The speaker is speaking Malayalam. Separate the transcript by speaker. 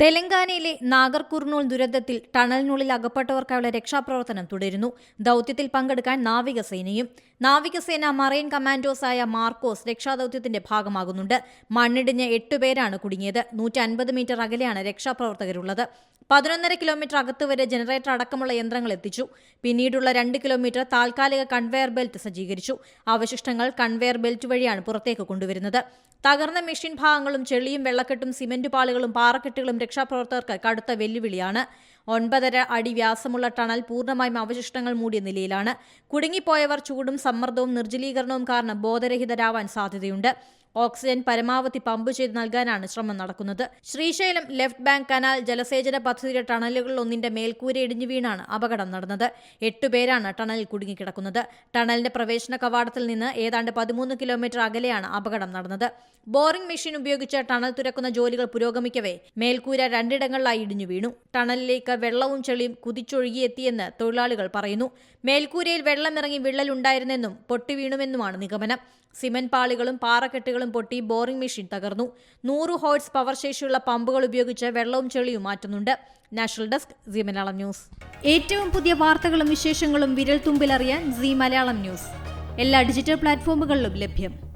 Speaker 1: തെലങ്കാനയിലെ നാഗർകുർണൂൾ ദുരന്തത്തിൽ ടണലിനുള്ളിൽ അകപ്പെട്ടവർക്കായുള്ള രക്ഷാപ്രവർത്തനം തുടരുന്നു. ദൌത്യത്തിൽ പങ്കെടുക്കാൻ നാവികസേനയും നാവികസേന മറൈൻ കമാൻഡോസായ മാർക്കോസ് രക്ഷാദൌത്യത്തിന്റെ ഭാഗമാകുന്നുണ്ട്. മണ്ണിടിഞ്ഞ് എട്ടുപേരാണ് കുടുങ്ങിയത്. നൂറ്റി മീറ്റർ അകലെയാണ് രക്ഷാപ്രവർത്തകരുള്ളത്. പതിനൊന്നര കിലോമീറ്റർ അകത്ത് വരെ ജനറേറ്റർ അടക്കമുള്ള യന്ത്രങ്ങൾ എത്തിച്ചു. പിന്നീടുള്ള രണ്ട് കിലോമീറ്റർ താൽക്കാലിക കൺവെയർ ബെൽറ്റ് സജ്ജീകരിച്ചു. അവശിഷ്ടങ്ങൾ കൺവെയർ ബെൽറ്റ് വഴിയാണ് പുറത്തേക്ക് കൊണ്ടുവരുന്നത്. തകർന്ന മെഷീൻ ഭാഗങ്ങളും ചെളിയും വെള്ളക്കെട്ടും സിമന്റ് പാളികളും പാറക്കെട്ടുകളും രക്ഷാപ്രവർത്തകർക്ക് കടുത്ത വെല്ലുവിളിയാണ്. ഒൻപതര അടി വ്യാസമുള്ള ടണൽ പൂർണമായും അവശിഷ്ടങ്ങൾ മൂടിയ നിലയിലാണ്. കുടുങ്ങിപ്പോയവർ ചൂടും സമ്മർദ്ദവും നിർജലീകരണവും കാരണം ബോധരഹിതരാവാൻ സാധ്യതയുണ്ട്. ഓക്സിജൻ പരമാവധി പമ്പ് ചെയ്ത് നൽകാനാണ് ശ്രമം നടക്കുന്നത്. ശ്രീശൈലം ലെഫ്റ്റ് ബാങ്ക് കനാൽ ജലസേചന പദ്ധതിയുടെ ടണലുകളിൽ ഒന്നിന്റെ മേൽക്കൂര ഇടിഞ്ഞു വീണാണ് അപകടം നടന്നത്. എട്ടുപേരാണ് ടണലിൽ കുടുങ്ങിക്കിടക്കുന്നത്. ടണലിന്റെ പ്രവേശന കവാടത്തിൽ നിന്ന് ഏതാണ്ട് പതിമൂന്ന് കിലോമീറ്റർ അകലെയാണ് അപകടം നടന്നത്. ബോറിംഗ് മെഷീൻ ഉപയോഗിച്ച് ടണൽ തുരക്കുന്ന ജോലികൾ പുരോഗമിക്കവേ മേൽക്കൂര രണ്ടിടങ്ങളിലായി ഇടിഞ്ഞു വീണു. ടണലിലേക്ക് വെള്ളവും ചെളിയും കുതിച്ചൊഴുകിയെത്തിയെന്ന് തൊഴിലാളികൾ പറയുന്നു. മേൽക്കൂരയിൽ വെള്ളമിറങ്ങി വിള്ളലുണ്ടായിരുന്നെന്നും പൊട്ടിവീണുമെന്നുമാണ് നിഗമനം. സിമന്റ് പാളികളും പാറക്കെട്ടുകളും പൊട്ടി ബോറിംഗ് മെഷീൻ തകർന്നു. നൂറ് ഹോഴ്സ് പവർ ശേഷിയുള്ള പമ്പുകൾ ഉപയോഗിച്ച് വെള്ളവും ചെളിയും മാറ്റുന്നുണ്ട്. National desk Zee Malayalam news. ഏറ്റവും പുതിയ വാർത്തകളും വിശേഷങ്ങളും വിരൽ തുമ്പിലറിയാൻ സി മലയാളം ന്യൂസ്. എല്ലാ ഡിജിറ്റൽ പ്ലാറ്റ്ഫോമുകളിലും ലഭ്യം.